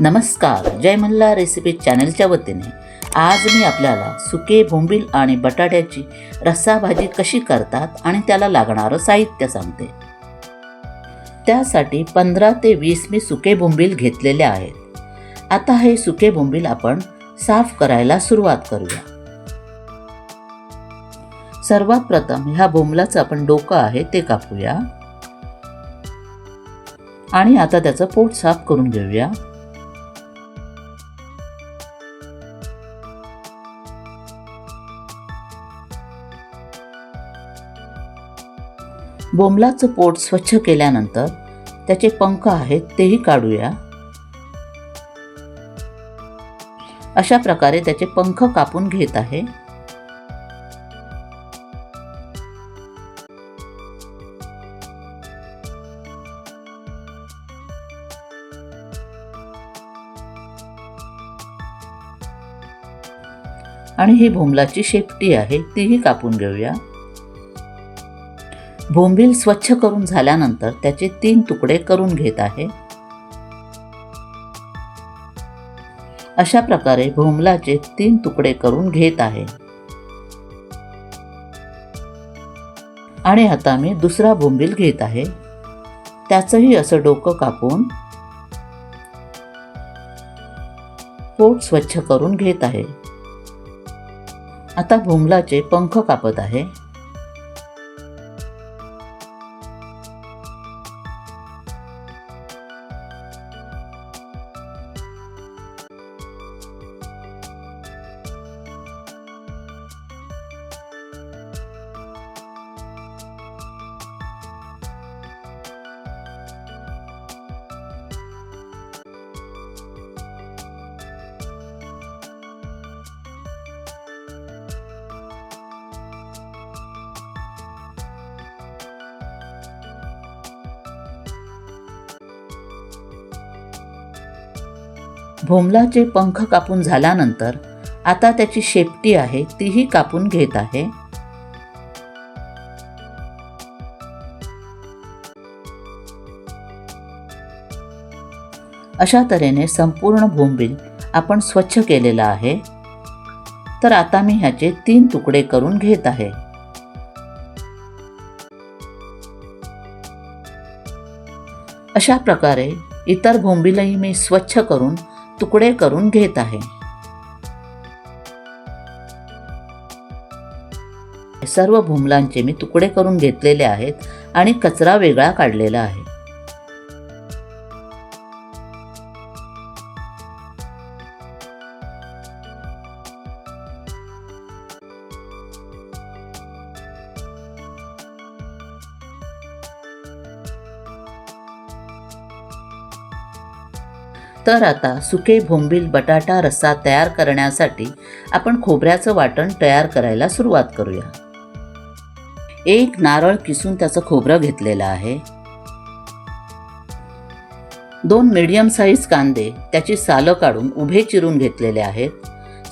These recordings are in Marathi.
नमस्कार जय मल्ला रेसिपी चॅनलच्या वतीने. आज मी आपल्याला सुके बोंबील आणि बटाट्याची रस्सा भाजी कशी करतात आणि त्याला लागणारं साहित्य सांगते. त्यासाठी पंधरा ते वीस मी सुके बोंबील घेतलेले आहेत. आता हे सुके बोंबील आपण साफ करायला सुरुवात करूया. सर्वात प्रथम ह्या बोंबलाचं आपण डोकं आहे ते कापूया. आणि आता त्याचं पोट साफ करून घेऊया. बोंबलाचं पोट स्वच्छ केल्यानंतर त्याचे पंख आहेत तेही काढूया. अशा प्रकारे त्याचे पंख कापून घेत आहे. आणि ही भोमलाची शेपटी आहे तीही कापून घेऊया. भोंबील स्वच्छ करून झाल्यानंतर त्याचे तीन तुकडे करून घेत आहे. अशा प्रकारे भोंबलाचे तीन तुकडे करून घेत आहे. आणि आता मी दुसरा भोंबील घेत आहे. त्याचंही असं डोकं कापून पोट स्वच्छ करून घेत आहे. आता भोंबलाचे पंख कापत आहे. भोमलाचे पंख कापून झाल्यानंतर आता त्याची शेपटी आहे तीही कापून घेत आहे. अशा तऱ्हेने संपूर्ण भोंबील आपण स्वच्छ केलेला आहे. तर आता मी ह्याचे तीन तुकडे करून घेत आहे. अशा प्रकारे इतर भोंबीलही मी स्वच्छ करून तुकडे करून घेत आहे. सर्व भूमलांचे मी तुकडे करून घेतलेले आहेत आणि कचरा वेगळा काढलेला आहे. तर आता सुके भोंबील बटाटा रस्सा तयार करण्यासाठी आपण खोबऱ्याचं वाटण तयार करायला सुरुवात करूया. एक नारळ किसून त्याचं खोबरं घेतलेलं आहे. दोन मीडियम साईज कांदे त्याची सालं काढून उभे चिरून घेतलेले आहेत.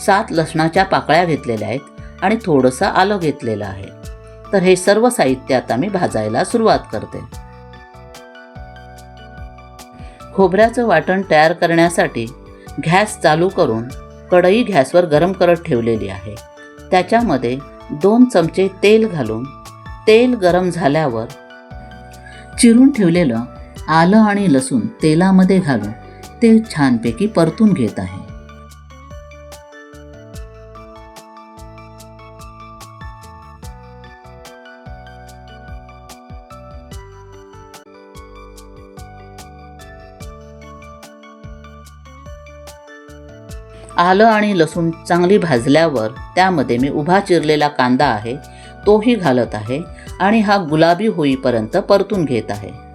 सात लसणाच्या पाकळ्या घेतलेल्या आहेत आणि थोडंसं आलं घेतलेलं आहे. तर हे सर्व साहित्य आता मी भाजायला सुरुवात करते. खोबऱ्याचं वाटण तयार करण्यासाठी गॅस चालू करून कढई गॅसवर गरम करत ठेवलेली आहे. त्याच्यामध्ये दोन चमचे तेल घालून तेल गरम झाल्यावर चिरून ठेवलेलं आलं आणि लसूण तेलामध्ये घालून ते छानपैकी परतून घेत आहे. आलं आणि लसूण चांगली भाजल्यावर त्यामध्ये मी उभा चिरलेला कांदा आहे तोही घालत आहे आणि हा गुलाबी होईपर्यंत परतून घेत आहे.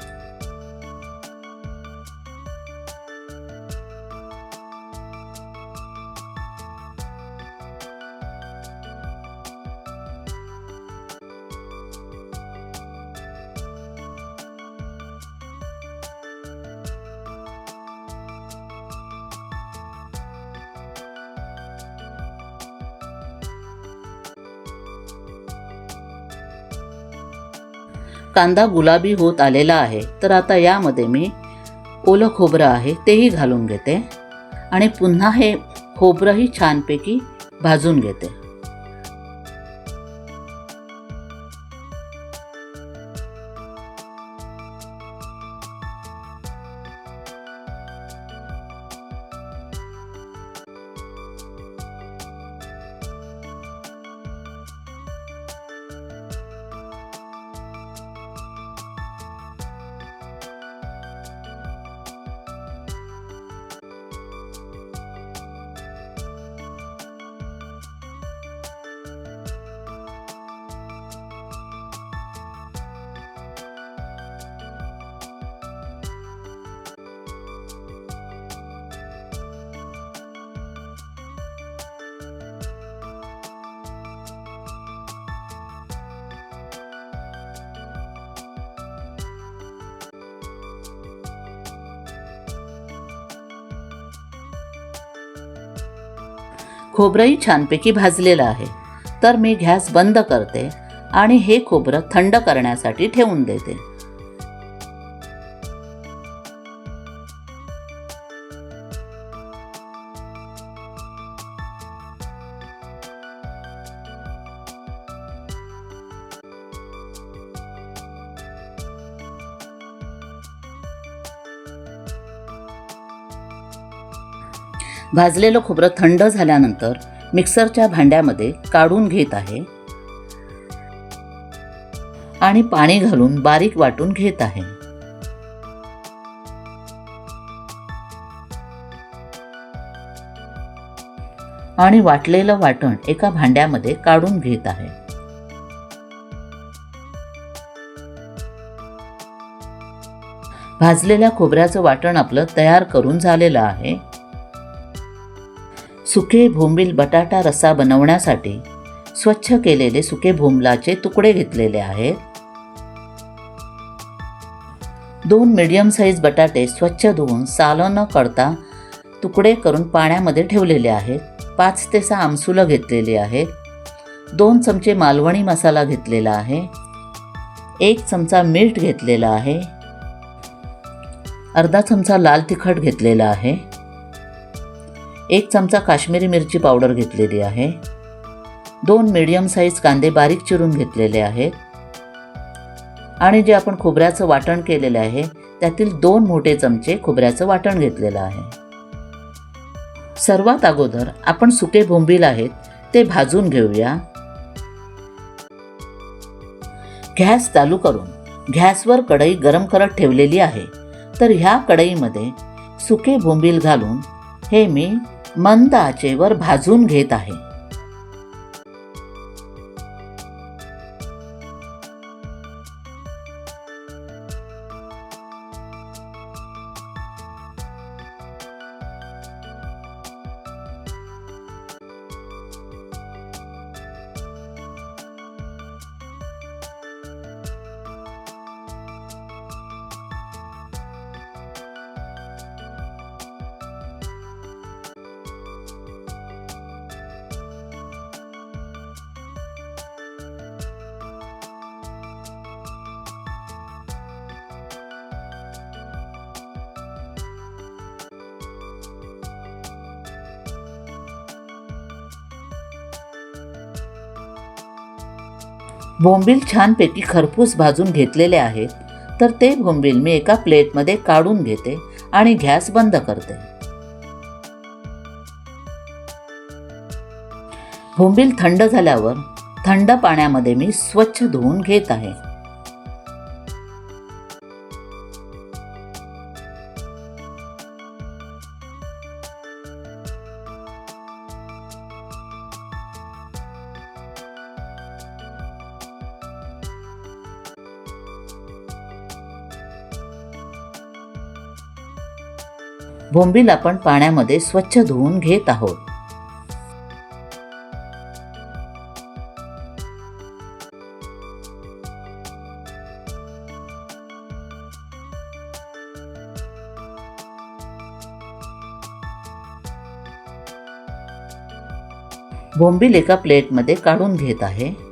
कांदा गुलाबी होत आलेला आहे तर आता यामध्ये मी ओलं खोबरं आहे तेही घालून घेते. आणि पुन्हा हे खोबरंही छानपैकी भाजून घेते. खोबरंही छानपैकी भाजलेलं आहे. तर मी गॅस बंद करते आणि हे खोबरं थंड करण्यासाठी ठेवून देते. भाजलेलं खोबरं थंड झाल्यानंतर मिक्सरच्या भांड्यामध्ये काढून घेत आहे. आणि पाणी घालून बारीक वाटून घेत आहे. आणि वाटलेलं वाटण एका भांड्यामध्ये काढून घेत आहे. भाजलेल्या खोबऱ्याचं वाटण आपलं तयार करून झालेलं आहे. सुके भोंबील बटाटा रस्सा बनवण्यासाठी स्वच्छ केलेले सुके भोंबलाचे तुकडे घेतलेले आहेत. दोन मीडियम साईज बटाटे स्वच्छ धुवून सालं न करता तुकडे करून पाण्यामध्ये ठेवलेले आहेत. पाच ते सहा आमसुलं घेतलेली आहेत. दोन चमचे मालवणी मसाला घेतलेला आहे. एक चमचा मीठ घेतलेला आहे. अर्धा चमचा लाल तिखट घेतलेला आहे. एक चमचा काश्मीरी मिरची पावडर घेतलेली आहे. दोन मीडियम साईज कांदे बारीक चिरून घेतलेले आहेत. आणि जे आपण खोबऱ्याचं वाटण केलेलं आहे त्यातील दोन मोठे चमचे खोबऱ्याचं वाटण घेतलेलं आहे. सर्वात अगोदर आपण सुके बोंबील आहेत ते भाजून घेऊया. गॅस चालू करून गॅसवर कढई गरम करत ठेवलेली आहे. तर ह्या कढईमध्ये सुके बोंबील घालून हे मी मंद आचेवर भाजून घेत आहे. बोंबील छानपैकी खरपूस भाजून घेतलेले आहेत तर ते बोंबील मी एका प्लेटमध्ये काढून घेते आणि गॅस बंद करते. बोंबील थंड झाल्यावर थंड पाण्यामध्ये मी स्वच्छ धुवून घेत आहे. बोंबील आपण पाण्यामध्ये स्वच्छ धुवून घेत आहोत. बोंबील एका प्लेटमध्ये काढून घेत आहे.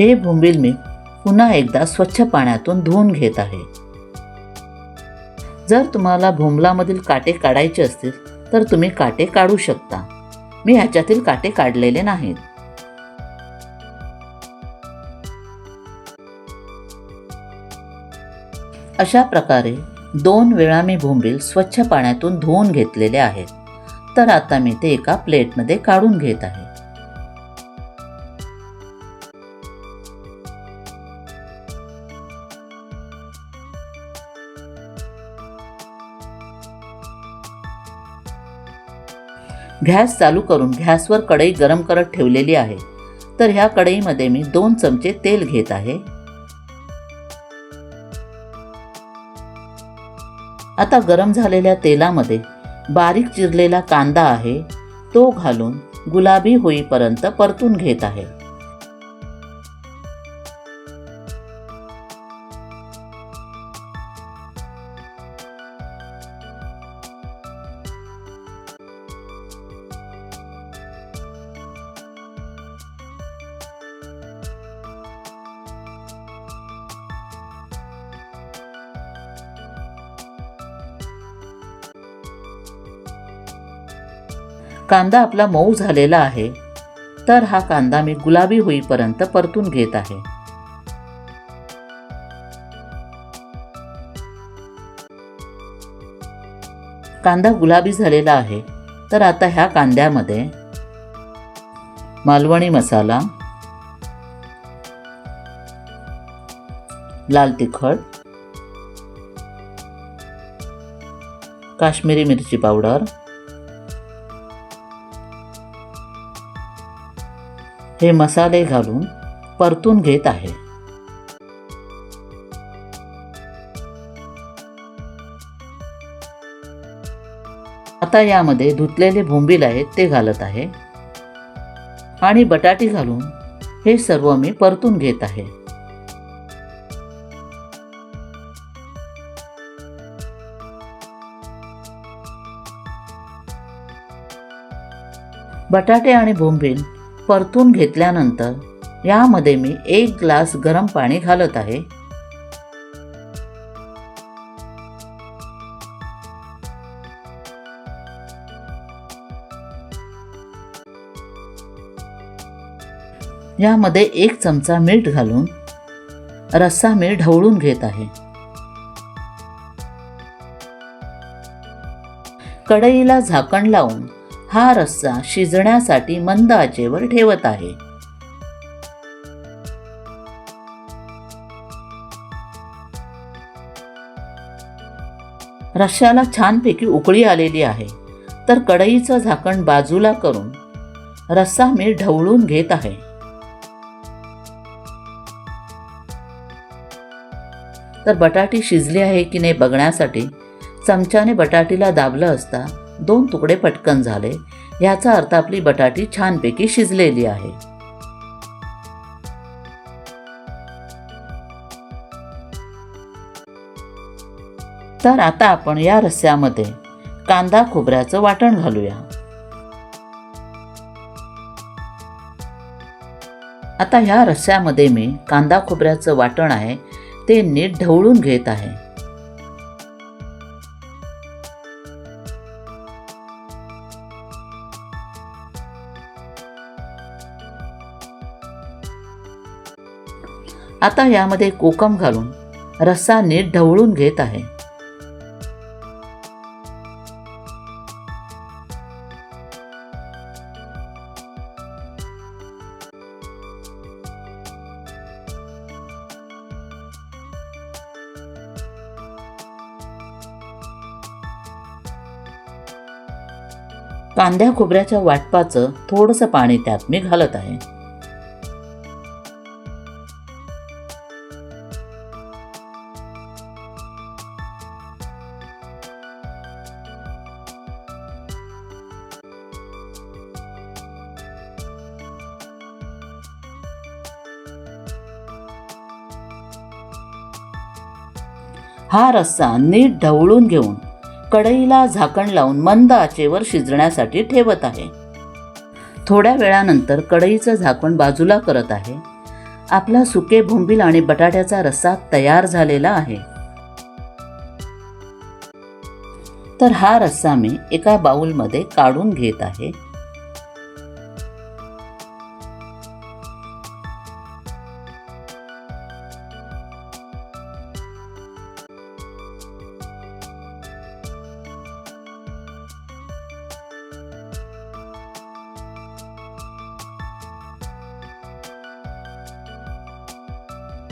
हे बोंबील मी पुन्हा एकदा स्वच्छ पाण्यातून धुवून घेत आहे. जर तुम्हाला भोंबलामधील काटे काढायचे असतील तर तुम्ही काटे काढू शकता. मी ह्याच्यातील काटे काढलेले नाहीत. अशा प्रकारे दोन वेळा मी भोंबील स्वच्छ पाण्यातून धुवून घेतलेले आहेत. तर आता मी ते एका प्लेटमध्ये काढून घेत आहे. गॅस चालू करून गॅसवर कढई गरम करत ठेवलेली आहे. तर ह्या कढईमध्ये मी दोन चमचे तेल घेत आहे. आता गरम झालेल्या तेलामध्ये बारीक चिरलेला कांदा आहे. तो घालून गुलाबी होईपर्यंत परतून घेत आहे. कांदा आपला मऊ झालेला आहे तर हा कांदा मी गुलाबी होईपर्यंत परतून घेत आहे. कांदा गुलाबी झालेला आहे तर आता ह्या कांद्यामध्ये मालवणी मसाला लाल तिखट काश्मीरी मिरची पावडर हे मसाले घालून परतून घेत आहे. आता यामध्ये धुतलेले भोंबील आहेत ते घालत आहे. आणि बटाटी घालून हे सर्व मी परतून घेत आहे. बटाटे आणि बोंबील परतून घेतल्यानंतर यामध्ये मी एक ग्लास गरम पाणी घालत आहे. यामध्ये एक चमचा मीठ घालून रस्सा मी ढवळून घेत आहे. कढईला झाकण लावून हा रस्सा शिजण्यासाठी मंद आचेवर ठेवत आहे. रश्श्याला छानपैकी उकळी आलेली आहे. तर कढईचं झाकण बाजूला करून रस्सा मी ढवळून घेत आहे. तर बटाटी शिजली आहे की नाही बघण्यासाठी चमच्याने बटाटीला दाबलं असता दोन तुकडे पटकन झाले. ह्याचा अर्थ आपली बटाटी छानपैकी शिजलेली आहे. तर आता आपण या रस्स्यामध्ये कांदा खोबऱ्याचं वाटण घालूया. आता ह्या रस्स्यामध्ये मी कांदा खोबऱ्याचं वाटण आहे ते नीट ढवळून घेत आहे. आता यामध्ये कोकम घालून रस्सा नीट ढवळून घेत आहे. कांद्या खोबऱ्याच्या वाटपाचं थोडंसं पाणी त्यात मी घालत आहे. हा रस्सा नीट ढवळून घेऊन कढईला झाकण लावून मंद आचेवर शिजण्यासाठी ठेवत आहे. थोड्या वेळानंतर कढईचं झाकण बाजूला करत आहे. आपला सुके भोंबील आणि बटाट्याचा रस्सा तयार झालेला आहे. तर हा रस्सा मी एका बाउलमध्ये काढून घेत आहे.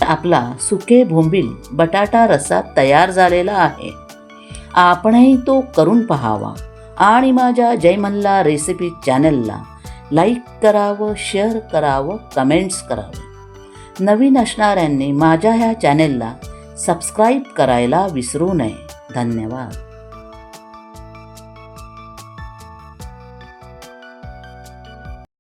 आपला सुके भोंबील बटाटा रस्सा तयार झालेला आहे. आपणही तो करून पहावा आणि माझ्या जयमल्ला रेसिपी चॅनलला लाईक करावं शेअर करावं कमेंट्स करावं. नवीन असणाऱ्यांनी माझ्या ह्या चॅनेलला सबस्क्राईब करायला विसरू नये. धन्यवाद.